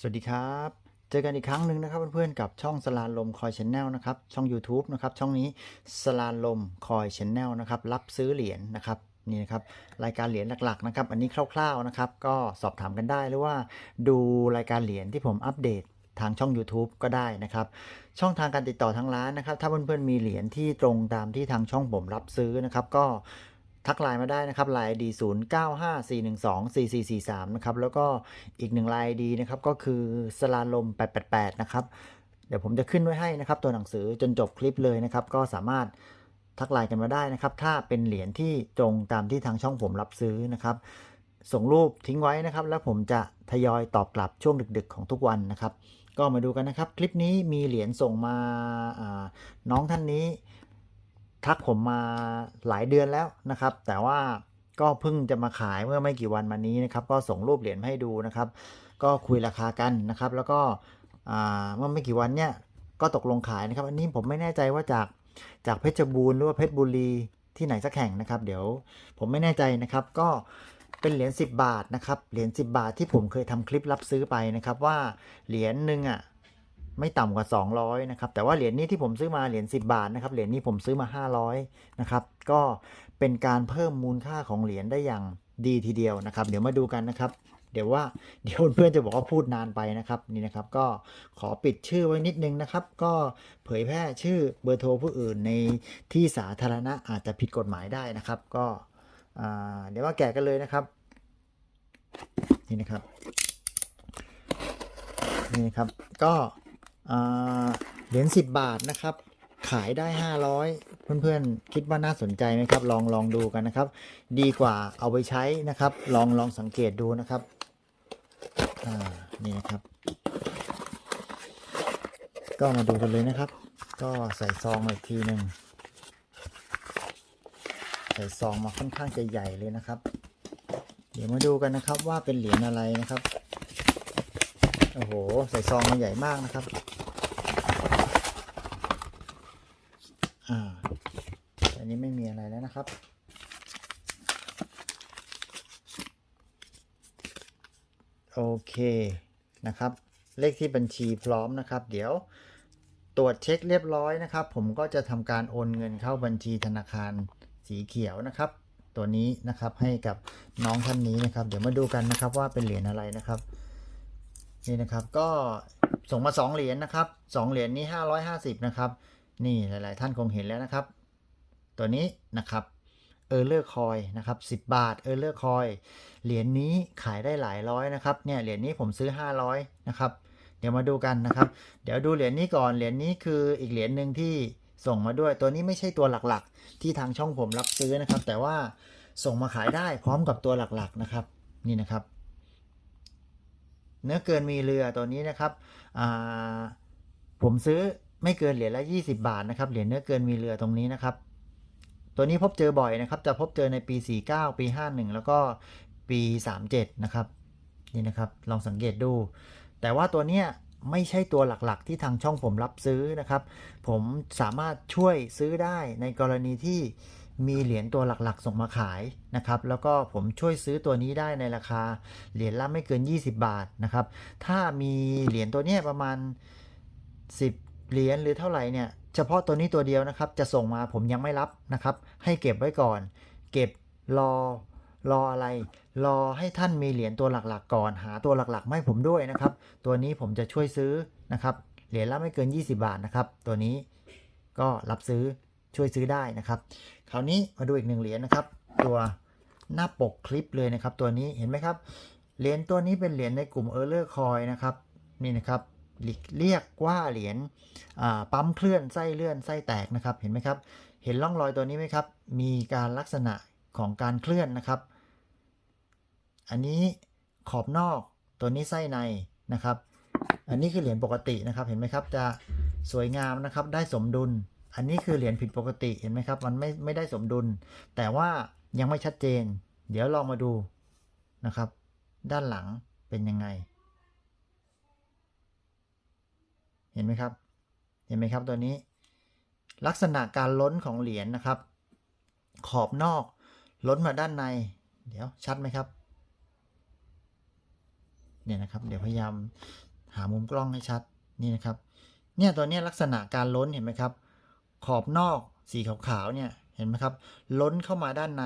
สวัสดีครับ เจอกันอีกครั้งหนึ่งนะครับเพื่อนๆกับช่องสลาลมคอยชแนลนะครับช่อง YouTube นะครับช่องนี้สลาลมคอยชแนลนะครับรับซื้อเหรียญนะครับนี่นะครับรายการเหรียญหลักๆนะครับอันนี้คร่าวๆนะครับก็สอบถามกันได้หรือว่าดูรายการเหรียญที่ผมอัปเดตทางช่อง YouTube ก็ได้นะครับ ช่องทางการติดต่อทางร้านนะครับ ถ้าเพื่อนๆมีเหรียญที่ตรงตามที่ทางช่องผมรับซื้อนะครับ ก็ ทักไลน์มาได้นะครับไลน์ดี0 9 5 4 1 2 4 4 4 3นะครับแล้วก็อีกหนึ่งไลน์ดีนะครับก็คือสลาลม888นะครับเดี๋ยวผมจะขึ้นไว้ให้นะครับตัวหนังสือจนจบคลิปเลยนะครับ ก็สามารถทักไลน์กันมาได้นะครับ ถ้าเป็นเหรียญที่ตรงตามที่ทางช่องผมรับซื้อนะครับ ส่งรูปทิ้งไว้นะครับ แล้วผมจะทยอยตอบกลับช่วงดึก ๆ ของทุกวันนะครับ ก็มาดูกันนะครับ คลิปนี้มีเหรียญส่งมาอ่าน้องท่านนี้ ทักผมมาหลายเดือนแล้วนะครับ แต่ว่าก็เพิ่งจะมาขายเมื่อไม่กี่วันมานี้นะครับ ก็ส่งรูปเหรียญให้ดูนะครับ ก็คุยราคากันนะครับ แล้วก็เมื่อไม่กี่วันเนี่ยก็ตกลงขายนะครับ อันนี้ผมไม่แน่ใจว่าจากจากเพชรบูรณ์หรือว่าเพชรบุรีที่ไหนสักแห่งนะครับ เดี๋ยวผมไม่แน่ใจนะครับ ก็เป็นเหรียญ10 บาทนะครับเหรียญ10 บาทที่ผมเคยทำคลิปรับซื้อไปนะครับ ว่าเหรียญหนึ่งอะ ไม่ต่ำกว่า 200นะครับแต่ว่าเหรียญนี้ที่ผมซื้อมาเหรียญ10 บาทนะครับเหรียญนี้ผมซื้อมา 500นะครับก็เป็นการเพิ่มมูลค่าของเหรียญได้อย่างดีทีเดียวนะครับ เดี๋ยวมาดูกันนะครับ เดี๋ยวว่าเดี๋ยวเพื่อนจะบอกว่าพูดนานไปนะครับนี่นะครับก็ขอปิดชื่อไว้นิดนึงนะครับ ก็เผยแพร่ชื่อเบอร์โทรผู้อื่นในที่สาธารณะอาจจะผิดกฎหมายได้นะครับ ก็เดี๋ยวว่าแกะกันเลยนะครับนี่นะครับนี่นะครับก็ เหรียญ10บาทนะครับ ขายได้500เพื่อนๆ คิดว่าน่าสนใจไหมครับ ลองลองดูกันนะครับ ดีกว่าเอาไปใช้นะครับ ลองลองสังเกตดูนะครับนี่นะครับ ก็มาดูกันเลยนะครับ ก็ใส่ซองอีกทีหนึ่งใส่ซองมาค่อนข้างจะใหญ่เลยนะครับ เดี๋ยวมาดูกันนะครับว่าเป็นเหรียญอะไรนะครับโอ้โห ใส่ซองมาใหญ่มากนะครับ อ่า อันนี้ไม่มีอะไรแล้วนะครับ โอเคนะครับ เลขที่บัญชีพร้อมนะครับ เดี๋ยวตรวจเช็คเรียบร้อยนะครับ ผมก็จะทำการโอนเงินเข้าบัญชีธนาคารสีเขียวนะครับ ตัวนี้นะครับให้กับน้องท่านนี้นะครับ เดี๋ยวมาดูกันนะครับว่าเป็นเหรียญอะไรนะครับ นี่นะครับก็ส่งมา 2 เหรียญนะครับ 2 เหรียญนี้ 550 นะครับ นี่หลาย ๆ ท่านคงเห็นแล้วนะครับ ตัวนี้นะครับเออร์เลอร์คอยนะครับ10บาทเออร์เลอร์คอยเหรียญนี้ขายได้หลายร้อยนะครับเนี่ยเหรียญนี้ผมซื้อ 500นะครับเดี๋ยวมาดูกันนะครับ เดี๋ยวดูเหรียญนี้ก่อนเหรียญนี้คืออีกเหรียญหนึ่งที่ส่งมาด้วย ตัวนี้ไม่ใช่ตัวหลักๆ ที่ทางช่องผมรับซื้อนะครับ แต่ว่าส่งมาขายได้พร้อมกับตัวหลักๆนะครับ นี่นะครับ เนื้อเกินมีเรือตัวนี้นะครับอ่าผมซื้อ ไม่เกินเหรียญละ 20 บาทนะครับ เหรียญเนื้อเกินมีเรือตรงนี้นะครับ ตัวนี้พบเจอบ่อยนะครับ จะพบเจอในปี 49 ปี 51 แล้วก็ปี 37 นะครับ นี่นะครับ ลองสังเกตดู แต่ว่าตัวเนี้ยไม่ใช่ตัวหลักๆ ที่ทางช่องผมรับซื้อนะครับ ผมสามารถช่วยซื้อได้ในกรณีที่มีเหรียญตัวหลักๆ ส่งมาขายนะครับ แล้วก็ผมช่วยซื้อตัวนี้ได้ในราคาเหรียญละไม่เกิน 20 บาทนะครับ ถ้ามีเหรียญตัวเนี้ยประมาณ 10 เหรียญหรือเท่าไหร่เนี่ยเฉพาะตัวนี้ตัวเดียวนะครับ จะส่งมาผมยังไม่รับนะครับ ให้เก็บไว้ก่อน เก็บรอรออะไร รอให้ท่านมีเหรียญตัวหลักๆ ก่อน หาตัวหลักๆมาให้ผมด้วยนะครับ ตัวนี้ผมจะช่วยซื้อนะครับ เหรียญละไม่เกิน 20 บาทนะครับ ตัวนี้ก็รับซื้อช่วยซื้อได้นะครับ คราวนี้มาดูอีกหนึ่งเหรียญนะครับ ตัวหน้าปกคลิปเลยนะครับ ตัวนี้เห็นไหมครับ เหรียญตัวนี้เป็นเหรียญในกลุ่ม e r l e r Coin นะครับ นี่นะครับ เรียกว่าเหรียญปั๊มเคลื่อนไส้เลื่อนไส้แตกนะครับ เห็นไหมครับ เห็นร่องรอยตัวนี้ไหมครับ มีการลักษณะของการเคลื่อนนะครับ อันนี้ขอบนอกตัวนี้ไส้ในนะครับ อันนี้คือเหรียญปกตินะครับ เห็นไหมครับ จะสวยงามนะครับ ได้สมดุล อันนี้คือเหรียญผิดปกติ เห็นไหมครับ มันไม่ไม่ได้สมดุล แต่ว่ายังไม่ชัดเจน เดี๋ยวลองมาดูนะครับ ด้านหลังเป็นยังไง เห็นไหมครับ เห็นไหมครับตัวนี้ ลักษณะการล้นของเหรียญนะครับ ขอบนอกล้นมาด้านใน เดี๋ยวชัดไหมครับ เนี่ยนะครับ เดี๋ยวพยายามหามุมกล้องให้ชัดนี่นะครับ เนี่ยตัวนี้ลักษณะการล้นเห็นไหมครับ ขอบนอกสีขาวๆเนี่ยเห็นไหมครับ ล้นเข้ามาด้านใน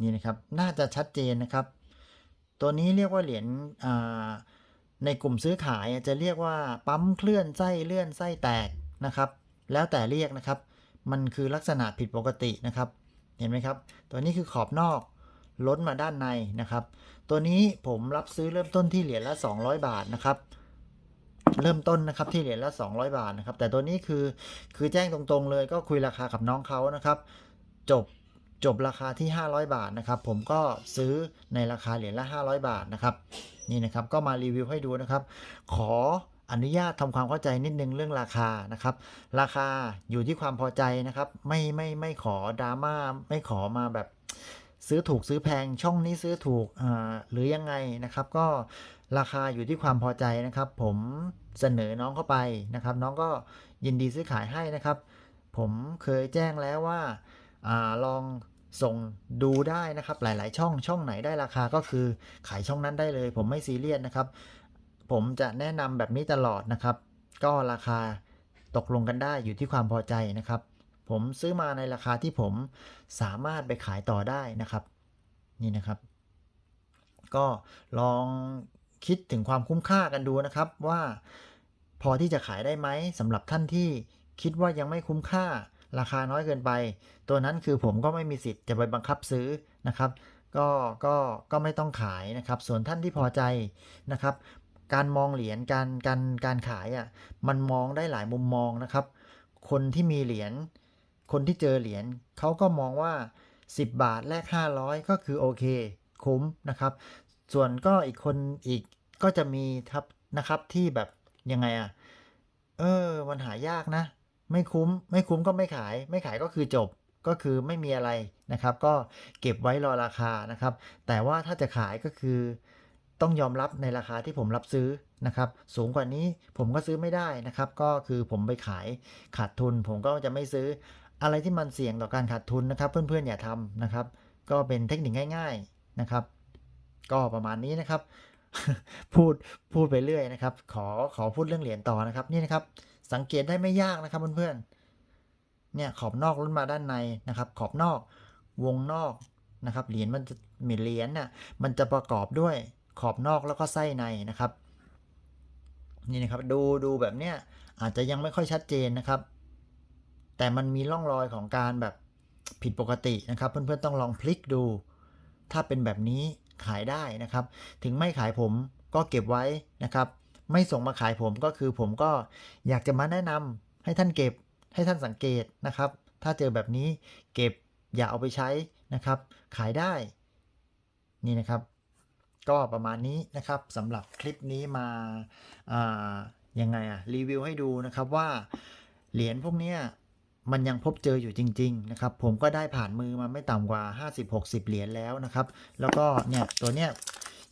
นี่นะครับ น่าจะชัดเจนนะครับ ตัวนี้เรียกว่าเหรียญอ่า ในกลุ่มซื้อขายจะเรียกว่าปั๊มเคลื่อนไส้เลื่อนไส้แตกนะครับ แล้วแต่เรียกนะครับ มันคือลักษณะผิดปกตินะครับ เห็นไหมครับ ตัวนี้คือขอบนอกล้นมาด้านในนะครับ ตัวนี้ผมรับซื้อเริ่มต้นที่เหรียญละ 200 บาทนะครับ เริ่มต้นนะครับที่เหรียญละ 200 บาทนะครับ แต่ตัวนี้คือคือแจ้งตรงๆเลยก็คุยราคากับน้องเขานะครับ จบจบราคาที่ 500 บาทนะครับ ผมก็ซื้อในราคาเหรียญละ 500 บาทนะครับ นี่นะครับก็มารีวิวให้ดูนะครับ ขออนุญาตทำความเข้าใจนิดนึงเรื่องราคานะครับ ราคาอยู่ที่ความพอใจนะครับ ไม่ไม่ไม่ขอดราม่าไม่ขอมาแบบซื้อถูกซื้อแพงช่องนี้ซื้อถูกหรือยังไงนะครับ ก็ราคาอยู่ที่ความพอใจนะครับ ผมเสนอน้องเข้าไปนะครับ น้องก็ยินดีซื้อขายให้นะครับ ผมเคยแจ้งแล้วว่าอาลอง ส่งดูได้นะครับหลาย ๆ ช่องช่องไหนได้ราคาก็คือขายช่องนั้นได้เลย ผมไม่ซีเรียสนะครับ ผมจะแนะนำแบบนี้ตลอดนะครับ ก็ราคาตกลงกันได้อยู่ที่ความพอใจนะครับ ผมซื้อมาในราคาที่ผมสามารถไปขายต่อได้นะครับ นี่นะครับ ก็ลองคิดถึงความคุ้มค่ากันดูนะครับว่าพอที่จะขายได้ไหมสำหรับท่านที่คิดว่ายังไม่คุ้มค่า ราคาน้อยเกินไป ตัวนั้นคือผมก็ไม่มีสิทธิ์จะไปบังคับซื้อนะครับ ก็ก็ก็ไม่ต้องขายนะครับ ส่วนท่านที่พอใจนะครับ การมองเหรียญการการการขายอะ่ะมันมองได้หลายมุมมองนะครับ คนที่มีเหรียญคนที่เจอเหรียญเขาก็มองว่า 10 บาทแลก500 ก็คือโอเค คุ้มนะครับ ส่วนก็อีกคนอีกก็จะมีครับนะครับที่แบบยังไงอะ่ะเออมันหายากนะ ไม่คุ้ม ไม่คุ้มก็ไม่ขาย ไม่ขายก็คือจบก็คือไม่มีอะไรนะครับ ก็เก็บไว้รอราคานะครับ แต่ว่าถ้าจะขายก็คือ ต้องยอมรับในราคาที่ผมรับซื้อนะครับ สูงกว่านี้ผมก็ซื้อไม่ได้นะครับ ก็คือผมไปขายขาดทุน ผมก็จะไม่ซื้ออะไรที่มันเสี่ยงต่อการขาดทุนนะครับ เพื่อนๆอย่าทำนะครับ ก็เป็นเทคนิคง่าย ๆนะครับ ก็ประมาณนี้นะครับ พูดพูดไปเรื่อยนะครับ ขอขอพูดเรื่องเหรียญต่อนะครับนี่นะครับ สังเกตได้ไม่ยากนะครับเพื่อนๆเนี่ยขอบนอกล้นมาด้านในนะครับ ขอบนอกวงนอกนะครับเหรียญมันจะมีเหรียญน่ะมันจะประกอบด้วยขอบนอกแล้วก็ไส้ในนะครับ นี่นะครับดูดูแบบเนี้ยอาจจะยังไม่ค่อยชัดเจนนะครับ แต่มันมีร่องรอยของการแบบผิดปกตินะครับ เพื่อนๆต้องลองพลิกดู ถ้าเป็นแบบนี้ขายได้นะครับ ถึงไม่ขายผมก็เก็บไว้นะครับ ไม่ส่งมาขายผมก็คือผมก็อยากจะมาแนะนำให้ท่านเก็บให้ท่านสังเกตนะครับ ถ้าเจอแบบนี้เก็บอย่าเอาไปใช้นะครับ ขายได้ นี่นะครับ ก็ประมาณนี้นะครับสำหรับคลิปนี้มาายังไงอะรีวิวให้ดูนะครับว่าเหรียญพวกเนี้ยมันยังพบเจออยู่จริง ๆ นะครับ ผมก็ได้ผ่านมือมาไม่ต่ำกว่า 50-60 เหรียญแล้วนะครับ แล้วก็เนี่ยตัวเนี้ย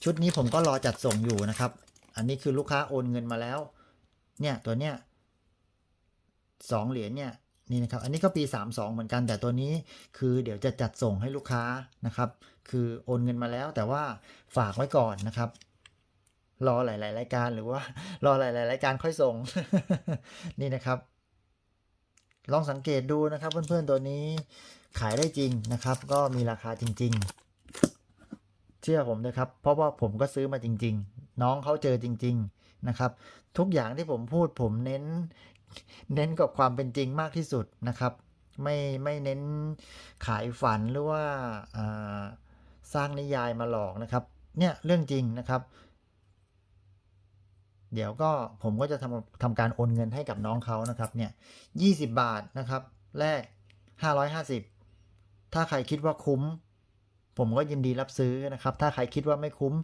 ชุดนี้ผมก็รอจัดส่งอยู่นะครับ อันนี้คือลูกค้าโอนเงินมาแล้ว เนี่ยตัวเนี้ยสองเหรียญเนี่ยนี่นะครับ อันนี้ก็ปี 32 เหมือนกัน แต่ตัวนี้คือเดี๋ยวจะจัดส่งให้ลูกค้านะครับ คือโอนเงินมาแล้ว แต่ว่าฝากไว้ก่อนนะครับ รอหลาย ๆ รายการหรือว่า รอหลาย ๆ รายการค่อยส่ง นี่นะครับ ลองสังเกตดูนะครับ เพื่อน ๆ ตัวนี้ขายได้จริงนะครับ ก็มีราคาจริง ๆ เชื่อผมนะครับ เพราะว่าผมก็ซื้อมาจริง ๆ น้องเขาเจอจริง ๆนะครับ ทุกอย่างที่ผมพูดผมเน้น เน้นกับความเป็นจริงมากที่สุดนะครับ ไม่ไม่เน้นขายฝันหรือว่าาสร้างนิยายมาหลอกนะครับ เนี่ยเรื่องจริงนะครับ เดี๋ยวก็ผมก็จะทำทำการโอนเงินให้กับน้องเขานะครับ เนี่ยยี่สิบาทนะครับ แรกห้าร้อยห้าสิบถ้าใครคิดว่าคุ้ม ผมก็ยินดีรับซื้อนะครับ ถ้าใครคิดว่าไม่คุ้ม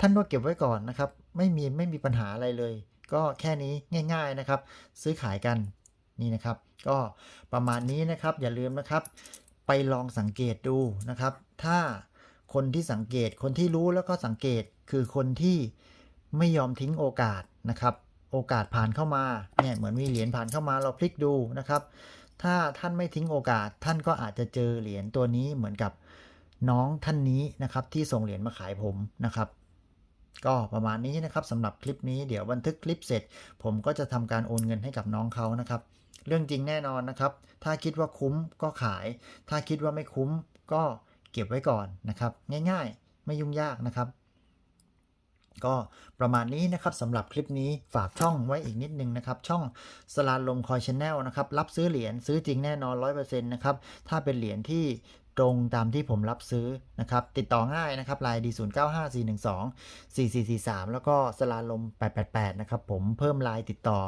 ท่านก็เก็บไว้ก่อนนะครับ ไม่มีไม่มีปัญหาอะไรเลย ก็แค่นี้ง่าย ๆนะครับ ซื้อขายกันนี่นะครับ ก็ประมาณนี้นะครับ อย่าลืมนะครับ ไปลองสังเกตดูนะครับ ถ้าคนที่สังเกตคนที่รู้แล้วก็สังเกตคือคนที่ไม่ยอมทิ้งโอกาสนะครับ โอกาสผ่านเข้ามาเนี่ยเหมือนมีเหรียญผ่านเข้ามาเราพลิกดูนะครับ ถ้าท่านไม่ทิ้งโอกาสท่านก็อาจจะเจอเหรียญตัวนี้เหมือนกับ น้องท่านนี้นะครับที่ส่งเหรียญมาขายผมนะครับก็ประมาณนี้นะครับสำหรับคลิปนี้เดี๋ยวบันทึกคลิปเสร็จ ผมก็จะทำการโอนเงินให้กับน้องเขานะครับ เรื่องจริงแน่นอนนะครับ ถ้าคิดว่าคุ้มก็ขาย ถ้าคิดว่าไม่คุ้มก็เก็บไว้ก่อนนะครับ ง่ายๆ ไม่ยุ่งยากนะครับ ก็ประมาณนี้นะครับสำหรับคลิปนี้ฝากช่องไว้อีกนิดนึงนะครับ ช่องสลาลมคอยชแนลนะครับ รับซื้อเหรียญซื้อจริงแน่นอน 100%นะครับถ้าเป็นเหรียญที่ ตรงตามที่ผมรับซื้อนะครับ ติดต่อง่ายนะครับไลน์ดี0 9 5 4 1 2 4 4 4 3 แล้วก็สลาลม 888 นะครับ ผมเพิ่มไลน์ติดต่อ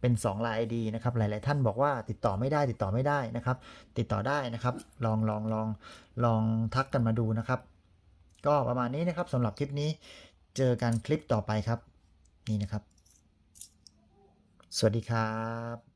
เป็น2ไลน์ ID นะครับ หลาย ๆ ท่านบอกว่าติดต่อไม่ได้ติดต่อไม่ได้นะครับ ติดต่อได้นะครับ ลองลองลองลองทักกันมาดูนะครับ ก็ประมาณนี้นะครับสำหรับคลิปนี้ เจอกันคลิปต่อไปครับ นี่นะครับ สวัสดีครับ